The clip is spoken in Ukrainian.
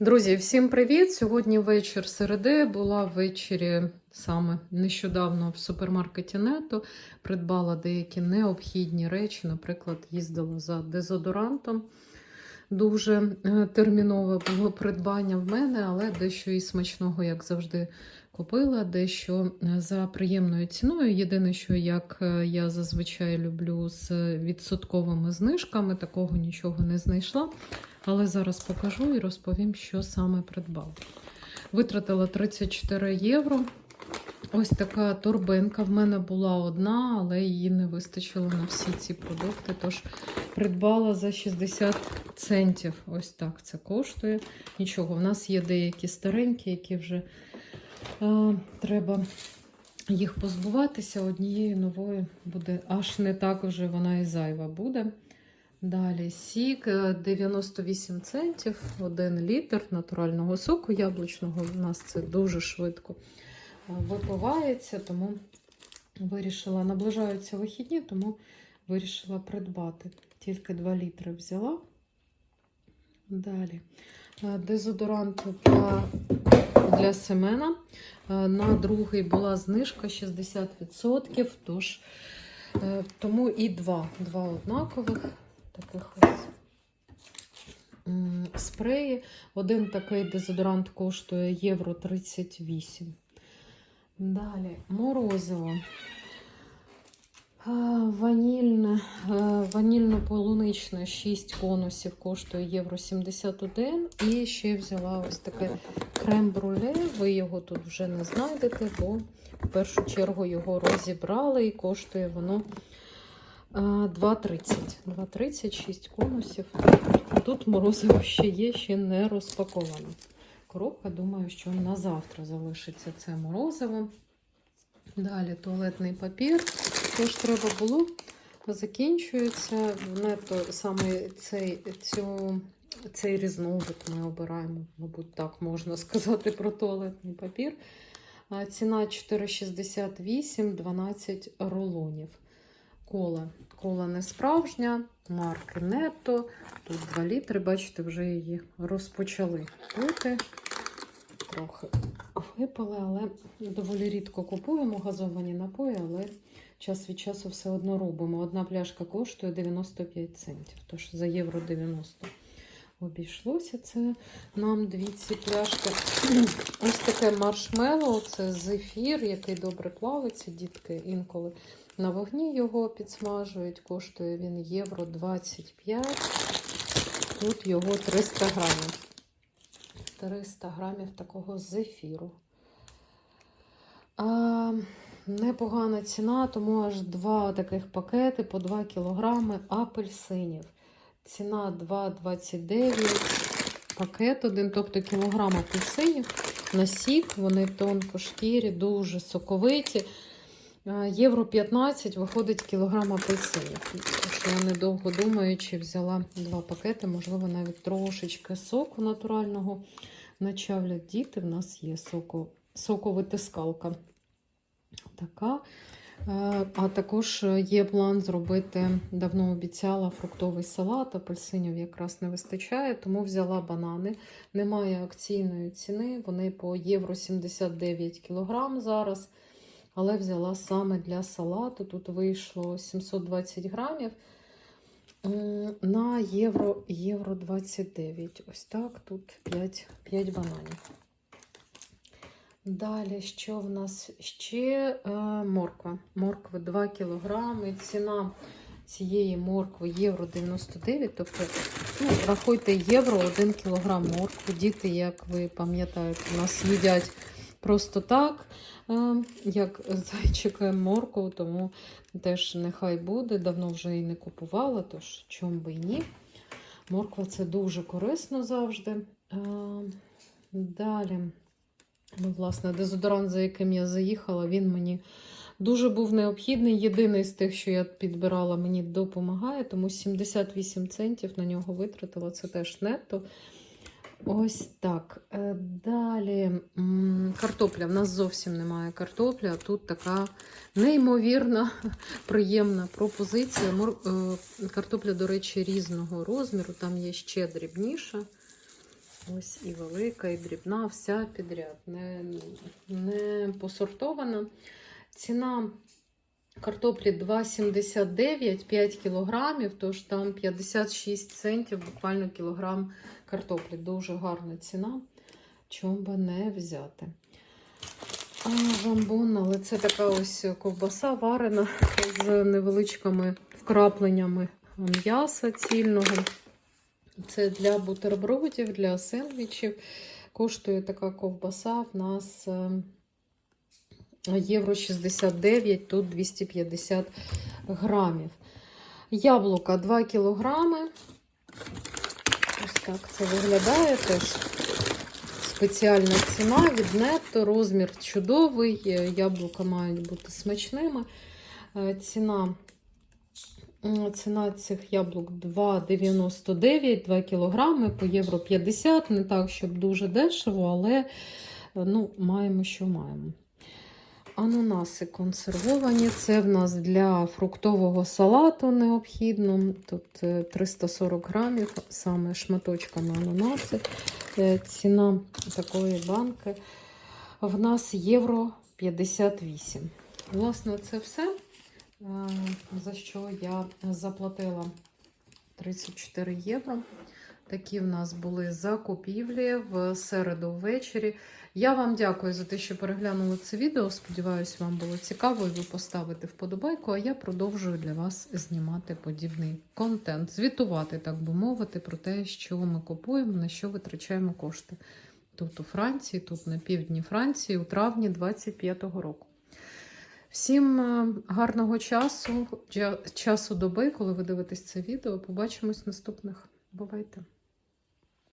Друзі, всім привіт! Сьогодні вечір середи. Була ввечері саме нещодавно в супермаркеті Нето. Придбала деякі необхідні речі. Наприклад, їздила за дезодорантом. Дуже е, термінове було придбання в мене, але дещо і смачного, як завжди, купила, дещо е, за приємною ціною. Єдине, що як е, я зазвичай люблю з відсотковими знижками, такого нічого не знайшла. Але зараз покажу і розповім, що саме придбала. Витратила 34 євро. Ось така торбинка. В мене була одна, але її не вистачило на всі ці продукти. Тож придбала за 60 центів. Ось так це коштує. Нічого, в нас є деякі старенькі, які вже е, треба їх позбуватися. Однією новою буде аж не так вже вона і зайва буде. Далі сік е, 98 центів, 1 літр натурального соку яблучного. У нас це дуже швидко е, випивається, тому вирішила, наближаються вихідні, тому вирішила придбати. Тільки 2 літри взяла. Далі е, дезодорант для, для семена. Е, На другий була знижка 60%, тож е, тому і два, два однакових таких ось спреї. Один такий дезодорант коштує євро 38. Далі морозиво. Ванільне, е, ванільно-полуничне 6 конусів коштує євро 71. І ще взяла ось таке крем-бруле. Ви його тут вже не знайдете, бо в першу чергу його розібрали і коштує воно 2,30. 2,30, 6 конусів. Тут морозиво ще є, ще не розпаковано. Коробка, думаю, що на завтра залишиться це морозиво. Далі туалетний папір. Тож треба було. Закінчується. Нето саме цей, цю, цей різновид ми обираємо, мабуть, так можна сказати про туалетний папір. Ціна 4,68, 12 рулонів. Кола. Кола не справжня, марки нетто. Тут 2 літри, бачите, вже її розпочали пити. Трохи випали, але доволі рідко купуємо газовані напої, але час від часу все одно робимо. Одна пляшка коштує 95 центів, тож за євро 90 обійшлося це нам дві ці пляшки. Ось таке маршмеллоу, це зефір, який добре плавиться. Дітки інколи на вогні його підсмажують. Коштує він євро 25. Тут його 300 грамів. 300 грамів такого зефіру. А, непогана ціна, тому аж два таких пакети по 2 кілограми апельсинів. Ціна 2,29. Пакет один, тобто кілограм апельсинів на сік. Вони тонкошкірі, дуже соковиті. Євро 15 виходить кілограм апельсинів. Я недовго думаючи, взяла два пакети, можливо, навіть трошечки соку натурального начавлять діти. В нас є соко, соковитискалка. Така. Е, А також є план зробити, давно обіцяла фруктовий салат, апельсинів якраз не вистачає, тому взяла банани. Немає акційної ціни, вони по євро 79 кг зараз. Але взяла саме для салату. Тут вийшло 720 грамів на євро, євро 29. Ось так, тут 5, 5 бананів. Далі, що в нас ще е, морква. Морква 2 кілограми. Ціна цієї моркви євро 99. Тобто, ну, рахуйте, євро 1 кілограм моркви. Діти, як ви пам'ятаєте, у нас їдять просто так, е, як зайчика моркву, тому теж нехай буде. Давно вже і не купувала, тож чому би і ні. Морква це дуже корисно завжди. Е, Далі. Ну, власне, дезодорант, за яким я заїхала, він мені дуже був необхідний. Єдиний з тих, що я підбирала, мені допомагає, тому 78 центів на нього витратила. Це теж нетто. Ось так. Е, Далі картопля. В нас зовсім немає картоплі, а тут така неймовірна, приємна пропозиція. Е, Картопля, до речі, різного розміру. Там є ще дрібніша. Ось і велика, і дрібна, вся підряд, не, не посортована. Ціна картоплі 2,79 5 кілограмів, тож там 56 центів, буквально кілограм картоплі. Дуже гарна ціна. Чому би не взяти? А, жамбон, але це така ось ковбаса варена з невеличкими вкрапленнями м'яса цільного. Це для бутербродів, для сендвічів. Коштує така ковбаса в нас е, євро 69, тут 250 грамів. Яблука 2 кілограми. Ось так це виглядає теж. Спеціальна ціна від нетто, розмір чудовий, е, яблука мають бути смачними. Е, Ціна, ціна цих яблук 2,99, 2 кілограми по євро 50. Не так, щоб дуже дешево, але е, ну, маємо, що маємо. Ананаси консервовані. Це в нас для фруктового салату необхідно. Тут е, 340 грамів, саме шматочками ананаси. Е, Ціна такої банки в нас євро 58. Власне, це все, е, за що я заплатила 34 євро. Такі в нас були закупівлі в середу ввечері. Я вам дякую за те, що переглянули це відео. Сподіваюсь, вам було цікаво і ви поставите вподобайку. А я продовжую для вас знімати подібний контент, звітувати, так би мовити, про те, що ми купуємо, на що витрачаємо кошти. Тут у Франції, тут на півдні Франції, у травні 25-го року. Всім е, гарного часу, часу доби, коли ви дивитесь це відео. Побачимось наступних. Бувайте!